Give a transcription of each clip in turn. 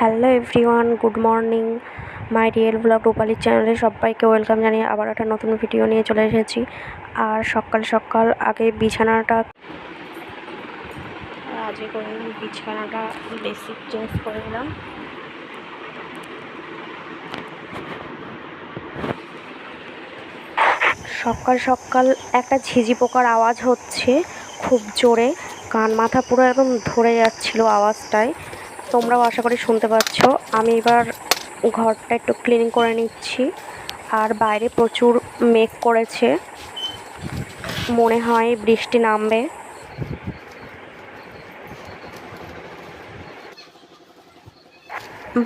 Hello everyone, good morning. My real blog রূপালির চ্যানেলে সবাইকে welcome জানিয়ে আবার একটা নতুন ভিডিও নিয়ে চলে এসেছি। আর সকাল সকাল আগে বিছানাটা আজকে করে বিছানাটা বেসিক চেঞ্জ করে নিলাম। সকাল সকাল একটা ঝিঝি পোকার আওয়াজ হচ্ছে খুব জোরে, কান মাথা পুরো একদম ধরে যাচ্ছিল আওয়াজটায়। তোমরাও আশা করি শুনতে পাচ্ছ। আমি এবার ঘরটা একটু ক্লিন করে নিচ্ছি। আর বাইরে প্রচুর মেঘ করেছে। মনে হয় বৃষ্টি নামবে।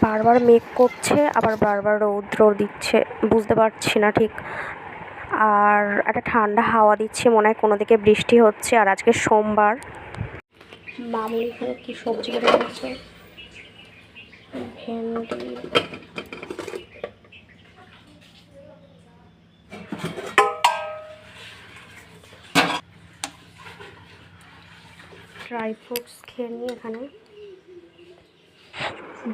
বারবার মেঘ করছে, আবার বারবার রৌদ্র দিচ্ছে। বুঝতে পারছি না ঠিক। আর একটা ঠান্ডা হাওয়া দিচ্ছে, মনে হয় কোনো দিকে বৃষ্টি হচ্ছে। আর আজকে সোমবার। এখানে কি সবজি কেটে ভেন্ডি ড্রাই ফ্রুটস খেয়ে নিয়ে এখানে।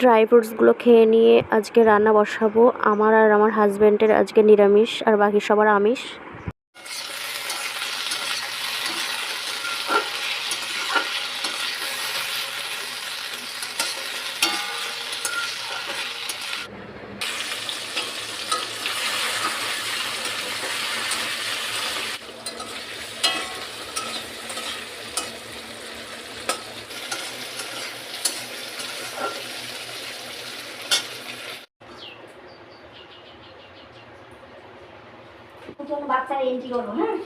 ড্রাই ফ্রুটসগুলো খেয়ে নিয়ে আজকে রান্না বসাবো। আমার আর আমার হাজব্যান্ডের আজকে নিরামিষ, আর বাকি সবার আমিষ। জন্য বাচ্চারা এন্ট্রি করব হ্যাঁ?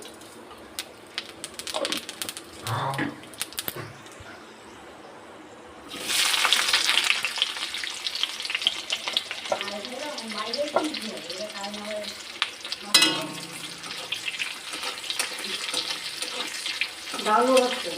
ডাউনলোড হচ্ছে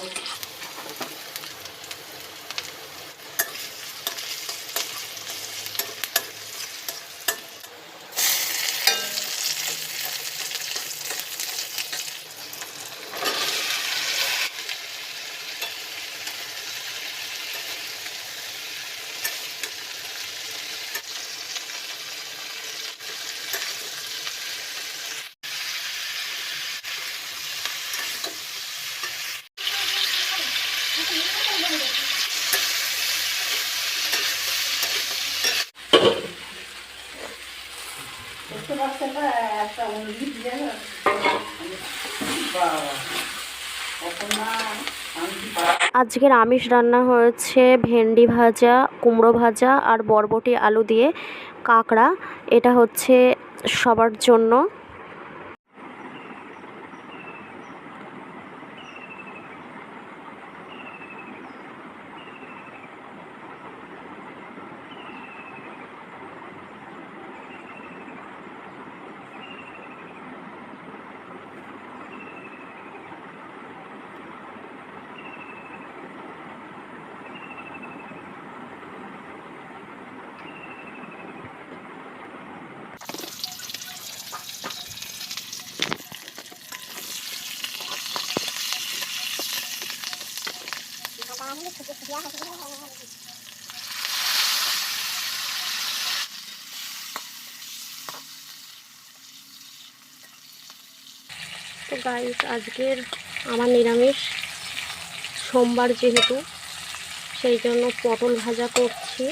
আজকের আমিষ রান্না হয়েছে ভেন্ডি ভাজা, কুমড়ো ভাজা আর বরবটি আলু দিয়ে কাঁকড়া। এটা হচ্ছে সবার জন্য। তো গাইস আজকের আমার নিরামিষ সোমবার যেহেতু, সেই জন্য পটল ভাজা করছি।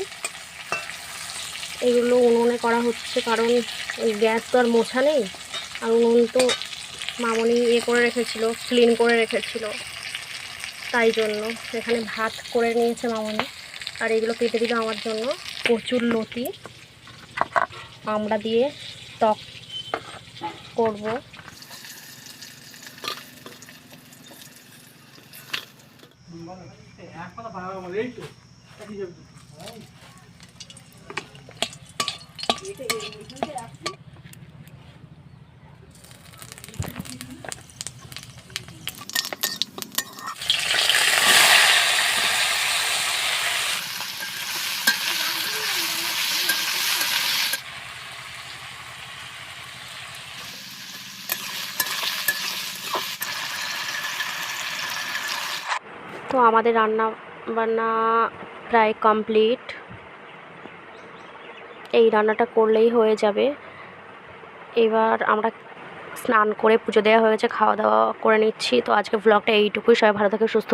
এগুলো উনুনে করা হচ্ছে কারণ গ্যাস তো আর মোছা নেই, আর উনুন তো মামনি ইয়ে করে রেখেছিল ক্লিন করে রেখেছিল। তাই জন্য এখানে ভাত করে নিয়েছে মামনি। আর এগুলো কেটে দিল আমার জন্য প্রচুর লতি। আমরা দিয়ে টক করব। তো আমাদের রান্না বান্না প্রায় কমপ্লিট। এই রান্নাটা করলেই হয়ে যাবে। এবার আমরা স্নান করে পুজো দেওয়া হয়েছে খাওয়া দাওয়া করে নিচ্ছি। তো আজকে ব্লগটা এইটুকুই। সবাই ভালো থাকে, সুস্থ